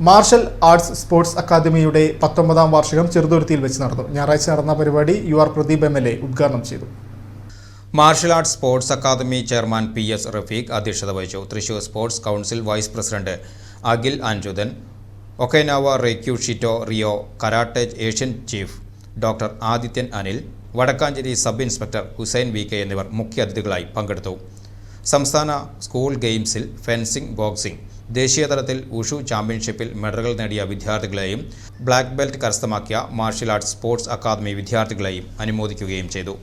Marshal arts sports അക്കാദമിയുടെ പത്തൊമ്പതാം വാർഷികം ചെറുതുരുത്തിയിൽ വെച്ച് നടന്നു. ഞായറാഴ്ച നടന്ന പരിപാടി U R Pradeep M L A ഉദ്ഘാടനം ചെയ്തു. Martial arts sports academy chairman P S Rafeeq അധ്യക്ഷത വഹിച്ചു. Thrissur sports council vice president Akhil അഞ്ജുതൻ Okinawa റെക്യൂഷിറ്റോ Rio karate Asian chief doctor Adithyan Anil Vadakkanchery sub inspector Hussain V K എന്നിവർ മുഖ്യാതിഥികളായി പങ്കെടുത്തു. സംസ്ഥാന school ഗെയിംസിൽ ഫെൻസിംഗ് ബോക്സിംഗ് ദേശീയതലത്തിൽ wushu ചാമ്പ്യൻഷിപ്പിൽ മെഡലുകൾ നേടിയ വിദ്യാർത്ഥികളെയും ബ്ലാക്ക് ബെൽറ്റ് കരസ്ഥമാക്കിയ മാർഷൽ ആർട്സ് സ്പോർട്സ് അക്കാദമി വിദ്യാർത്ഥികളെയും അനുമോദിക്കുകയും ചെയ്തു.